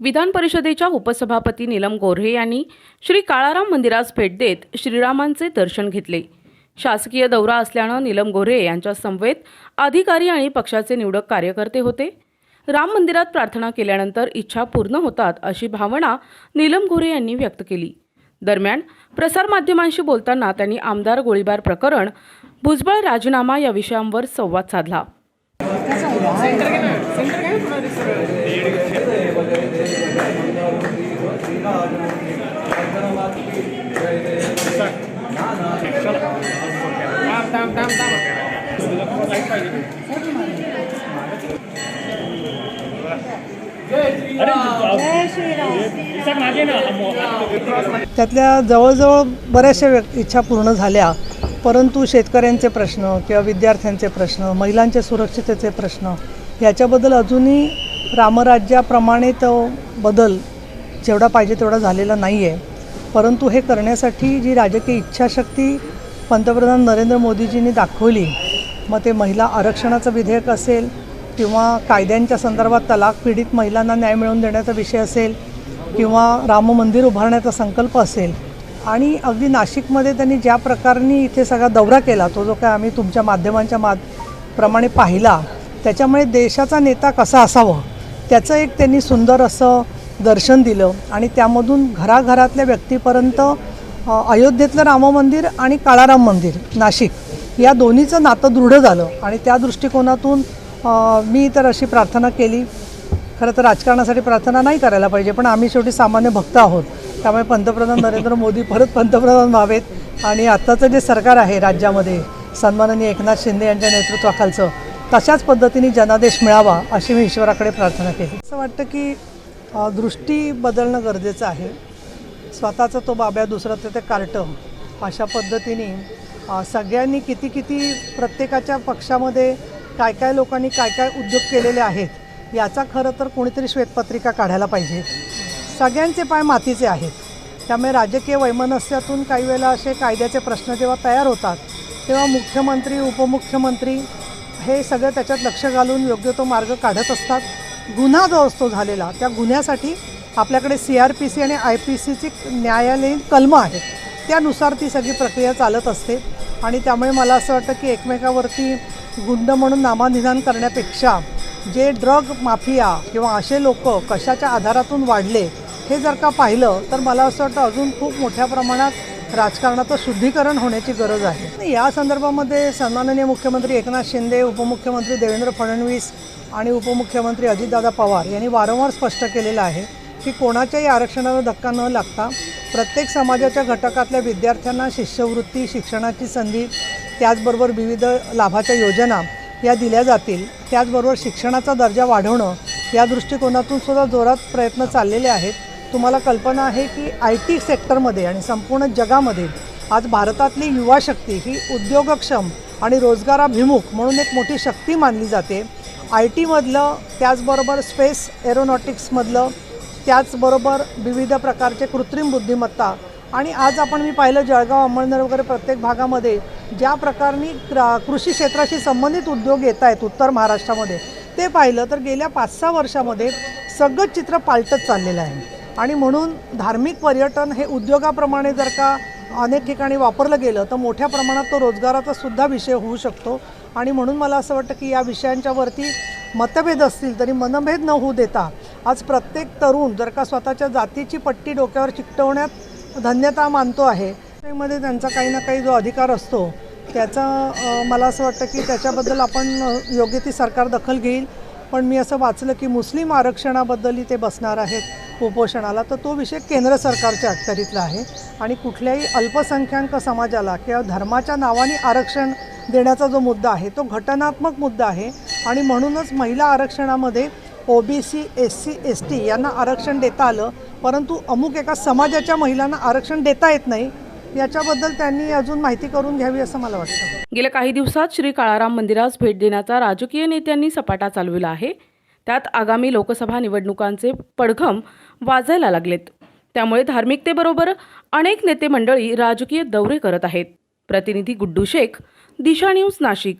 विधान परिषदेच्या उपसभापती नीलम गोऱ्हे यांनी श्री काळाराम मंदिरास भेट देत श्रीरामांचे दर्शन घेतले. शासकीय दौरा असल्यानं नीलम गोऱ्हे यांच्या समवेत अधिकारी आणि पक्षाचे निवडक कार्यकर्ते होते. राम मंदिरात प्रार्थना केल्यानंतर इच्छा पूर्ण होतात अशी भावना नीलम गोऱ्हे यांनी व्यक्त केली. दरम्यान प्रसारमाध्यमांशी बोलताना त्यांनी आमदार गोळीबार प्रकरण भुजबळ राजीनामा या विषयांवर संवाद साधला. त्यातल्या जवळजवळ बऱ्याचशा व्यक् इच्छा पूर्ण झाल्या परंतु शेतकऱ्यांचे प्रश्न किंवा विद्यार्थ्यांचे प्रश्न महिलांच्या सुरक्षिततेचे प्रश्न याच्याबद्दल अजूनही रामराज्याप्रमाणे तो बदल जेवढा पाहिजे तेवढा झालेला नाही आहे परंतु हे करण्यासाठी जी राजकीय इच्छाशक्ती पंतप्रधान नरेंद्र मोदीजींनी दाखवली मग ते महिला आरक्षणाचं विधेयक असेल किंवा कायद्यांच्या संदर्भात तलाक पीडित महिलांना न्याय मिळवून देण्याचा विषय असेल किंवा राम मंदिर उभारण्याचा संकल्प असेल आणि अगदी नाशिकमध्ये त्यांनी ज्या प्रकाराने इथे सगळा दौरा केला तो जो काय आम्ही तुमच्या माध्यमांच्या मा प्रमाणे पाहिला त्याच्यामुळे देशाचा नेता कसा असावं त्याचं एक त्यांनी सुंदर असं दर्शन दिलं आणि त्यामधून घराघरातल्या व्यक्तीपर्यंत अयोध्येतलं राम मंदिर आणि काळाराम मंदिर नाशिक या दोन्हीचं नातं दृढ झालं. आणि त्या दृष्टिकोनातून मी तर अशी प्रार्थना केली. खरं तर राजकारणासाठी प्रार्थना नाही करायला पाहिजे पण आम्ही शेवटी सामान्य भक्त आहोत. त्यामुळे पंतप्रधान नरेंद्र मोदी परत पंतप्रधान व्हावेत. आणि आत्ताचं जे सरकार आहे राज्यामध्ये सन्माननीय एकनाथ शिंदे यांच्या नेतृत्वाखालचं तशाच पद्धतीने जनादेश मिळावा अशी मी ईश्वराकडे प्रार्थना केली. असं वाटतं की दृष्टी बदलणं गरजेचं आहे. स्वतःचा तो बाब्या दुसरा ते ते कार्टम. अशा पद्धतीने सगळ्यांनी किती किती प्रत्येकाच्या पक्षामध्ये काय काय लोकांनी काय काय उद्योग केलेले आहेत याचा खरं तर कोणीतरी श्वेतपत्रिका काढायला पाहिजे. सगळ्यांचे पाय मातीचे आहेत. त्यामुळे राजकीय वैमनस्यातून काही वेळेला असे कायद्याचे प्रश्न जेव्हा तयार होतात तेव्हा मुख्यमंत्री उपमुख्यमंत्री हे सगळं त्याच्यात लक्ष घालून योग्य तो मार्ग काढत असतात. गुन्हा जो असतो झालेला त्या गुन्ह्यासाठी आपल्याकडे सी आर पी सी आणि आय पी सीची न्यायालयीन कलमं आहेत त्यानुसार ती सगळी प्रक्रिया चालत असते आणि त्यामुळे मला असं वाटतं की एकमेकावरती गुंड म्हणून नामानिधान करण्यापेक्षा जे ड्रग माफिया किंवा असे लोक कशाच्या आधारातून वाढले हे जर का पाहिलं तर मला असं वाटतं अजून खूप मोठ्या प्रमाणात राजकारणाचं शुद्धीकरण होण्याची गरज आहे. या संदर्भामध्ये सन्माननीय मुख्यमंत्री एकनाथ शिंदे उपमुख्यमंत्री देवेंद्र फडणवीस आणि उपमुख्यमंत्री अजितदादा पवार यांनी वारंवार स्पष्ट केलेलं आहे की कोणाच्याही आरक्षणाला धक्का न लागता प्रत्येक समाजाच्या घटकातल्या विद्यार्थ्यांना शिष्यवृत्ती शिक्षणाची संधी त्याचबरोबर विविध लाभाच्या योजना या दिल्या जातील. त्याचबरोबर शिक्षणाचा दर्जा वाढवणं या दृष्टिकोनातून सुद्धा जोरात प्रयत्न चाललेले आहेत. तुम्हाला कल्पना आहे की आय टी सेक्टरमध्ये आणि संपूर्ण जगामध्ये आज भारतातली युवा शक्ती ही उद्योगक्षम आणि रोजगाराभिमुख म्हणून एक मोठी शक्ती मानली जाते. आय टीमधलं त्याचबरोबर स्पेस एरोनॉटिक्समधलं त्याचबरोबर विविध प्रकारचे कृत्रिम बुद्धिमत्ता आणि आज आपण मी पाहिलं जळगाव अंमळनेर वगैरे प्रत्येक भागामध्ये ज्या प्रकारनी कृषी क्षेत्राशी संबंधित उद्योग येत आहेत उत्तर महाराष्ट्रामध्ये ते पाहिलं तर गेल्या पाच सहा वर्षामध्ये सगळं चित्र पालटत चाललेलं आहे. आणि म्हणून धार्मिक पर्यटन हे उद्योगाप्रमाणे जर का अनेक ठिकाणी वापरलं गेलं तर मोठ्या प्रमाणात तो रोजगाराचा सुद्धा विषय होऊ शकतो. आणि म्हणून मला असं वाटतं की या विषयांच्यावरती मतभेद असतील तरी मनभेद न होऊ देता आज प्रत्येक तरुण जर का स्वतःच्या जातीची पट्टी डोक्यावर चिकटवण्यात धन्यता मानतो आहे त्यामध्ये त्यांचा काही ना काही जो अधिकार असतो त्याचा मला असं वाटतं की त्याच्याबद्दल आपण योग्य ती सरकार दखल घेईल. पण मी असं वाचलं की मुस्लिम आरक्षणाबद्दलही ते बसणार आहेत. कुपोषणाला तर तो विषय केंद्र सरकारच्या अखत्यारीतला आहे. आणि कुठल्याही अल्पसंख्याक समाजाला किंवा धर्माच्या नावाने आरक्षण देण्याचा जो मुद्दा आहे तो घटनात्मक मुद्दा आहे. आणि म्हणूनच महिला आरक्षणामध्ये O B C S C S T यांना आरक्षण देता आलं परंतु अमुक एका समाजाच्या महिलांना आरक्षण देता येत नाही याच्याबद्दल त्यांनी अजून माहिती करून घ्यावी असं मला वाटतं. गेल्या काही दिवसात श्री काळाराम मंदिरास भेट देण्याचा राजकीय नेत्यांनी सपाटा चालविला आहे. त्यात आगामी लोकसभा निवडणुकांचे पडघम वाजायला लागलेत. त्यामुळे धार्मिकतेबरोबर अनेक नेते मंडळी राजकीय दौरे करत आहेत. प्रतिनिधी गुड्डू शेख दिशा न्यूज नाशिक.